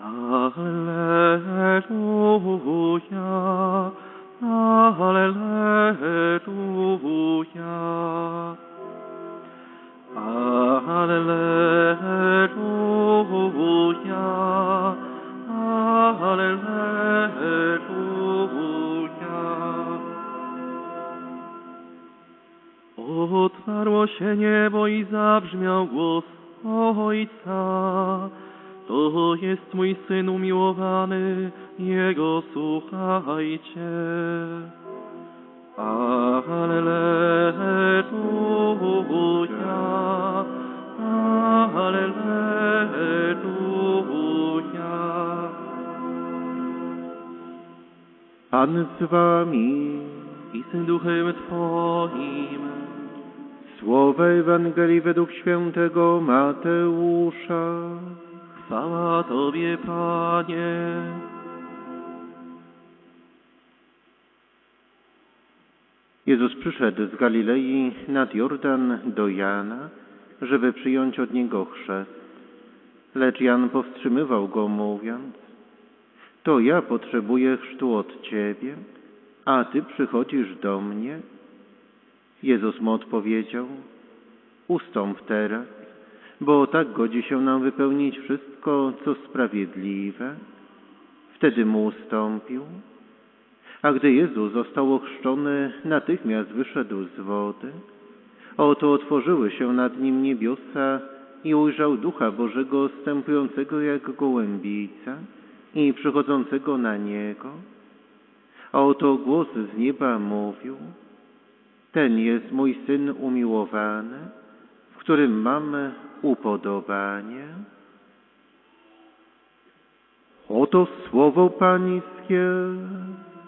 Alleluja, Alleluja. Alleluja, Alleluja. Otwarło się niebo i zabrzmiał głos Ojca. To jest mój Syn umiłowany, Jego słuchajcie. Alleluja, Alleluja. Pan z wami. I z duchem Twoim. Słowa Ewangelii według świętego Mateusza. Chwała Tobie, Panie. Jezus przyszedł z Galilei nad Jordan do Jana, żeby przyjąć od niego chrzest. Lecz Jan powstrzymywał go, mówiąc: To ja potrzebuję chrztu od ciebie, a ty przychodzisz do mnie. Jezus mu odpowiedział: Ustąp teraz, bo tak godzi się nam wypełnić wszystko, co sprawiedliwe. Wtedy mu ustąpił. A gdy Jezus został ochrzczony, natychmiast wyszedł z wody. Oto otworzyły się nad nim niebiosa i ujrzał Ducha Bożego stępującego jak gołębica i przychodzącego na niego. A oto głos z nieba mówił: Ten jest mój syn umiłowany, w którym mamy upodobanie. Oto słowo Pańskie.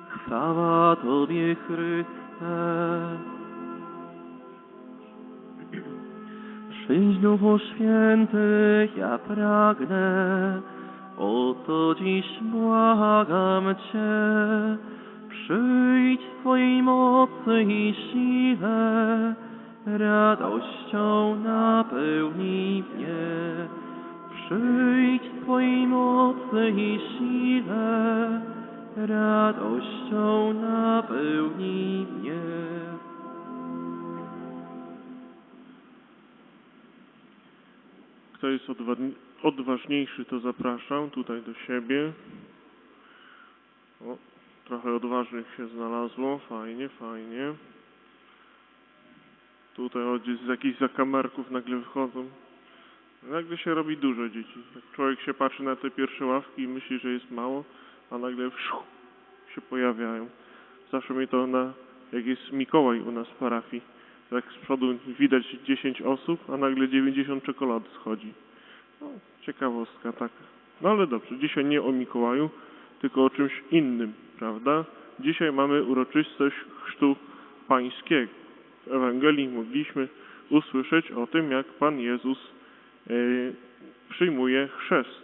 Chwała Tobie, Chryste. Przyjdź Duchu Święty, ja pragnę, oto dziś błagam Cię. Przyjdź w Twojej mocy i sile, radością napełnij mnie. Przyjdź w Twojej mocy i sile, radością napełnij mnie. Kto jest odwa- odważniejszy, to zapraszam tutaj do siebie. O, trochę odważnych się znalazło. Fajnie, fajnie. Tutaj gdzieś z jakichś zakamarków nagle wychodzą. Nagle się robi dużo dzieci. Jak człowiek się patrzy na te pierwsze ławki i myśli, że jest mało, a nagle wszuch, się pojawiają. Zawsze mi to na, jak jest Mikołaj u nas w parafii, tak z przodu widać 10 osób, a nagle 90 czekolad schodzi. No, ciekawostka taka. No ale dobrze, dzisiaj nie o Mikołaju, tylko o czymś innym, prawda? Dzisiaj mamy uroczystość chrztu pańskiego. W Ewangelii mogliśmy usłyszeć o tym, jak Pan Jezus e, przyjmuje chrzest.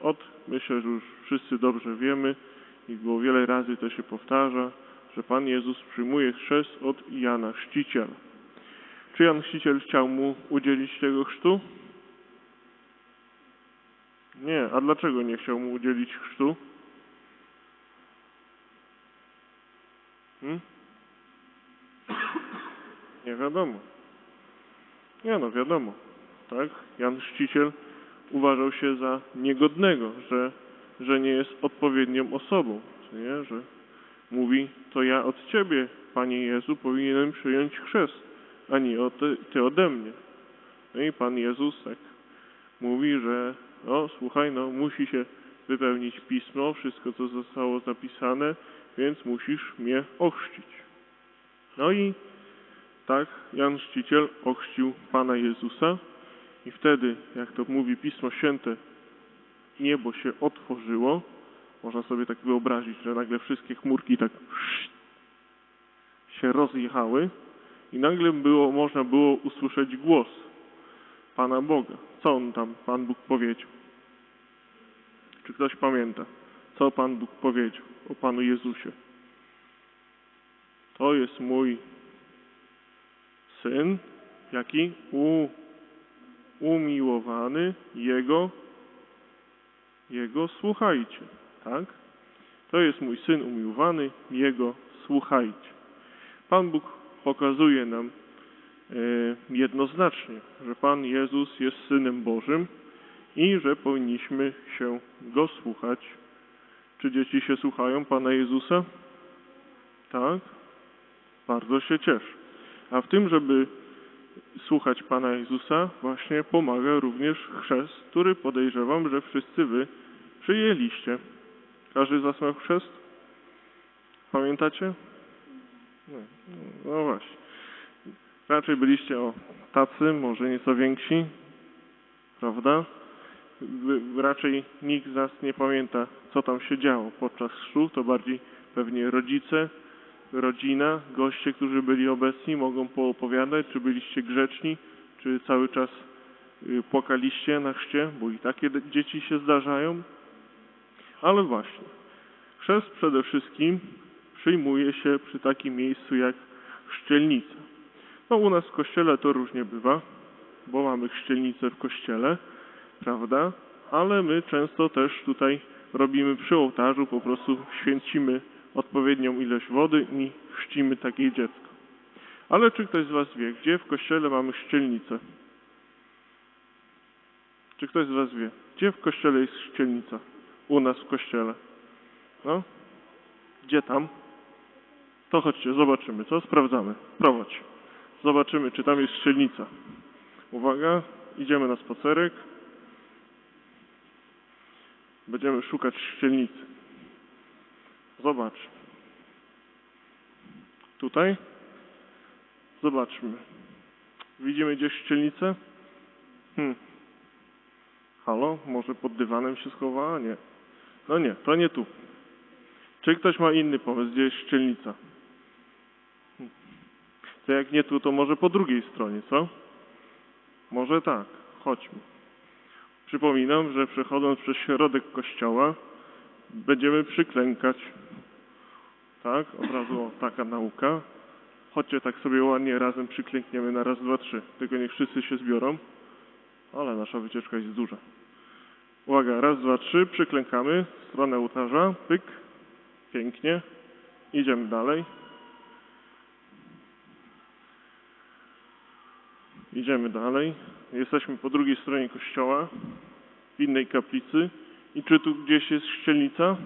Od, myślę, że już wszyscy dobrze wiemy i było wiele razy to się powtarza, że Pan Jezus przyjmuje chrzest od Jana Chrzciciela. Czy Jan Chrzciciel chciał mu udzielić tego chrztu? Nie. A dlaczego nie chciał mu udzielić chrztu? Hmm? Nie wiadomo. Nie no, wiadomo. Tak? Jan Chrzciciel uważał się za niegodnego, że, że nie jest odpowiednią osobą. Nie? Że mówi, to ja od Ciebie, Panie Jezu, powinienem przyjąć chrzest, a nie o ty, ty ode mnie. No i Pan Jezus tak mówi, że no słuchaj, no musi się wypełnić pismo, wszystko co zostało zapisane, więc musisz mnie ochrzcić. No i tak Jan Chrzciciel ochrzcił Pana Jezusa i wtedy, jak to mówi Pismo Święte, niebo się otworzyło. Można sobie tak wyobrazić, że nagle wszystkie chmurki tak się rozjechały i nagle było, można było usłyszeć głos Pana Boga. Co on tam, Pan Bóg powiedział? Czy ktoś pamięta, co Pan Bóg powiedział o Panu Jezusie? To jest mój syn, jaki u, umiłowany, jego Jego słuchajcie. Tak? To jest mój syn umiłowany, Jego słuchajcie. Pan Bóg pokazuje nam e, jednoznacznie, że Pan Jezus jest Synem Bożym i że powinniśmy się Go słuchać. Czy dzieci się słuchają Pana Jezusa? Tak? Bardzo się cieszę. A w tym, żeby słuchać Pana Jezusa, właśnie pomaga również chrzest, który podejrzewam, że wszyscy Wy przyjęliście. Każdy z Was miał chrzest? Pamiętacie? No, właśnie. Raczej byliście o tacy, może nieco więksi, prawda? Raczej nikt z nas nie pamięta, co tam się działo podczas chrztu, to bardziej pewnie rodzice, rodzina, goście, którzy byli obecni, mogą poopowiadać, czy byliście grzeczni, czy cały czas y, płakaliście na chrzcie, bo i takie dzieci się zdarzają. Ale właśnie, chrzest przede wszystkim przyjmuje się przy takim miejscu jak chrzcielnica. No u nas w kościele to różnie bywa, bo mamy chrzcielnicę w kościele, prawda? Ale my często też tutaj robimy przy ołtarzu, po prostu święcimy odpowiednią ilość wody i chrzcimy takie dziecko. Ale czy ktoś z Was wie, gdzie w kościele mamy chrzcielnicę? Czy ktoś z Was wie, gdzie w kościele jest chrzcielnica? U nas w kościele. No? Gdzie tam? To chodźcie, zobaczymy, co? Sprawdzamy. Prowadź. Zobaczymy, czy tam jest strzelnica. Uwaga, idziemy na spacerek. Będziemy szukać strzelnicy. Zobacz. Tutaj? Zobaczmy. Widzimy gdzieś strzelnicę? Hmm. Halo? Może pod dywanem się schowała? Nie. No nie, to nie tu. Czy ktoś ma inny pomysł, gdzie jest szczelnica? Hmm. To jak nie tu, to może po drugiej stronie, co? Może tak. Chodźmy. Przypominam, że przechodząc przez środek kościoła będziemy przyklękać. Tak? Od razu taka nauka. Chodźcie tak sobie ładnie razem przyklękniemy na raz, dwa, trzy. Tylko niech wszyscy się zbiorą. Ale nasza wycieczka jest duża. Uwaga, raz, dwa, trzy, przyklękamy w stronę ołtarza, pyk, pięknie, idziemy dalej. Idziemy dalej, jesteśmy po drugiej stronie kościoła, w innej kaplicy. I czy tu gdzieś jest ścielnica?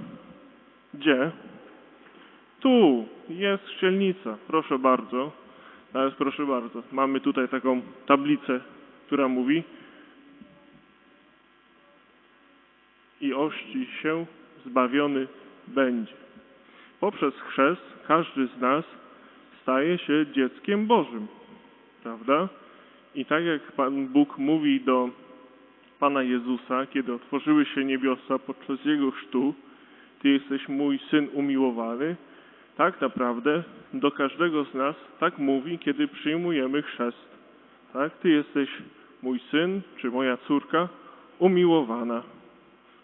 Gdzie? Tu jest ścielnica, proszę bardzo. Teraz proszę bardzo, mamy tutaj taką tablicę, która mówi i ości się zbawiony będzie. Poprzez chrzest każdy z nas staje się dzieckiem Bożym, prawda? I tak jak Pan Bóg mówi do Pana Jezusa, kiedy otworzyły się niebiosa podczas Jego chrztu, Ty jesteś mój Syn umiłowany, tak naprawdę do każdego z nas tak mówi, kiedy przyjmujemy chrzest. Tak? Ty jesteś mój syn, czy moja córka umiłowana.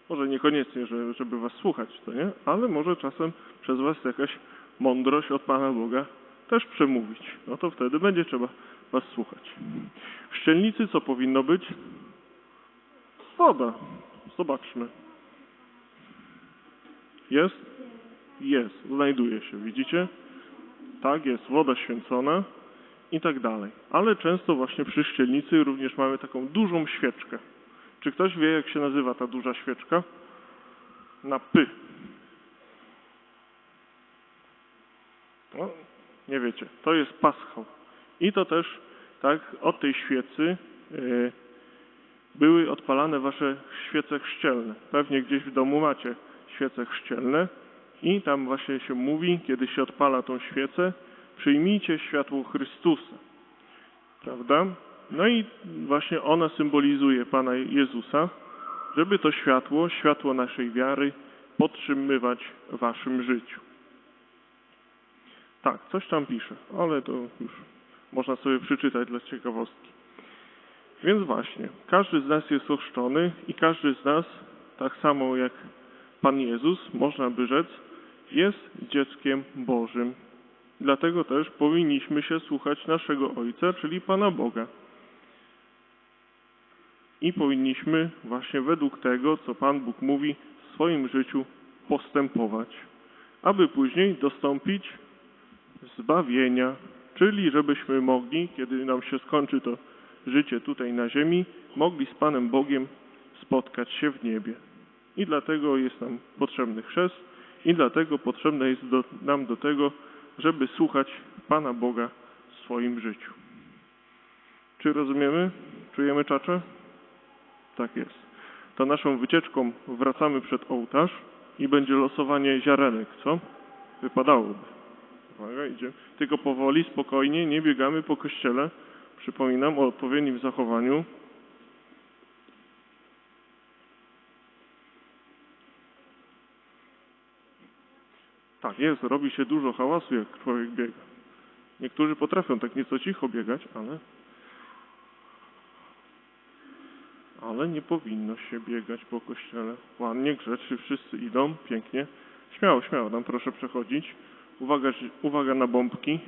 Może niekoniecznie, że, żeby was słuchać, to nie? Ale może czasem przez was jakaś mądrość od Pana Boga też przemówić. No to wtedy będzie trzeba was słuchać. W szczelnicy co powinno być? Woda. Zobaczmy. Jest? Jest. Znajduje się. Widzicie? Tak, jest. Woda święcona i tak dalej. Ale często właśnie przy szczelnicy również mamy taką dużą świeczkę. Czy ktoś wie, jak się nazywa ta duża świeczka? Na py. No, nie wiecie. To jest paschał. I to też, tak, od tej świecy yy, były odpalane wasze świece chrzcielne. Pewnie gdzieś w domu macie świece chrzcielne i tam właśnie się mówi, kiedy się odpala tą świecę, przyjmijcie światło Chrystusa. Prawda? No i właśnie ona symbolizuje Pana Jezusa, żeby to światło, światło naszej wiary podtrzymywać w waszym życiu. Tak, coś tam pisze, ale to już można sobie przeczytać dla ciekawostki. Więc właśnie, każdy z nas jest ochrzczony i każdy z nas, tak samo jak Pan Jezus, można by rzec, jest dzieckiem Bożym. Dlatego też powinniśmy się słuchać naszego Ojca, czyli Pana Boga. I powinniśmy właśnie według tego, co Pan Bóg mówi, w swoim życiu postępować, aby później dostąpić zbawienia, czyli żebyśmy mogli, kiedy nam się skończy to życie tutaj na ziemi, mogli z Panem Bogiem spotkać się w niebie. I dlatego jest nam potrzebny chrzest i dlatego potrzebne jest do, nam do tego, żeby słuchać Pana Boga w swoim życiu. Czy rozumiemy? Czujemy czacze? Tak jest. To naszą wycieczką wracamy przed ołtarz i będzie losowanie ziarenek, co? Wypadałoby. Uwaga, idziemy. Tylko powoli, spokojnie, nie biegamy po kościele. Przypominam o odpowiednim zachowaniu. Tak jest, robi się dużo hałasu, jak człowiek biega. Niektórzy potrafią tak nieco cicho biegać, ale ale nie powinno się biegać po kościele. Ładnie, grzecznie, wszyscy idą, pięknie. Śmiało, śmiało, tam proszę przechodzić. Uwaga, uwaga na bombki.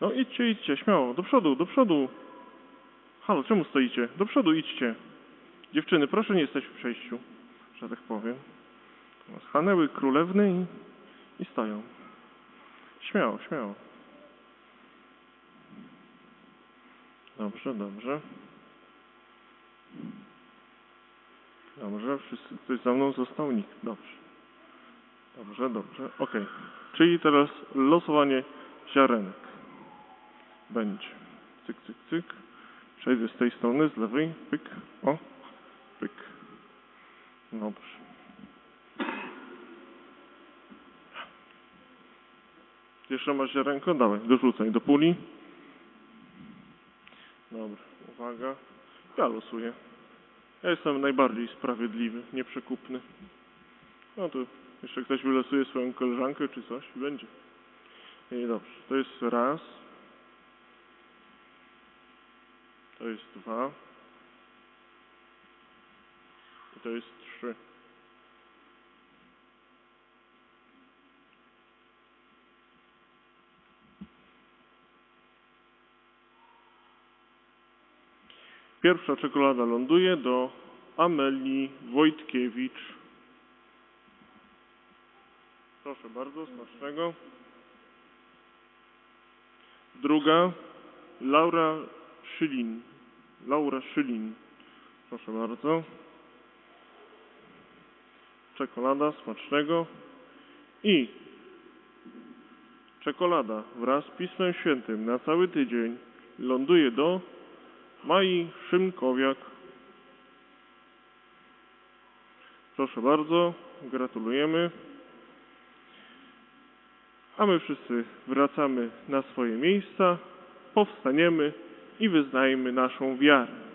No idźcie, idźcie, śmiało, do przodu, do przodu. Halo, czemu stoicie? Do przodu idźcie. Dziewczyny, proszę nie stać w przejściu, że tak powiem. Schanęły królewny i, i stoją. Śmiało, śmiało. Dobrze, dobrze. Dobrze, wszyscy, ktoś za mną został? Nikt. Dobrze. Dobrze, dobrze. Okej. Czyli teraz losowanie ziarenek. Będzie. Cyk, cyk, cyk. Przejdę z tej strony, z lewej. Pyk. O. Pyk. Dobrze. Jeszcze masz ziarenko? Dawaj, dorzucaj do puli. Dobra, uwaga. Ja losuję. Ja jestem najbardziej sprawiedliwy, nieprzekupny. No to jeszcze ktoś wylosuje swoją koleżankę czy coś i będzie. I dobrze, to jest raz. To jest dwa. I to jest trzy. Pierwsza czekolada ląduje do Amelii Wojtkiewicz. Proszę bardzo, smacznego. Druga Laura Szylin. Laura Szylin. Proszę bardzo. Czekolada smacznego. I czekolada wraz z Pismem Świętym na cały tydzień ląduje do Mai Szymkowiak. Proszę bardzo, gratulujemy. A my wszyscy wracamy na swoje miejsca, powstaniemy i wyznajmy naszą wiarę.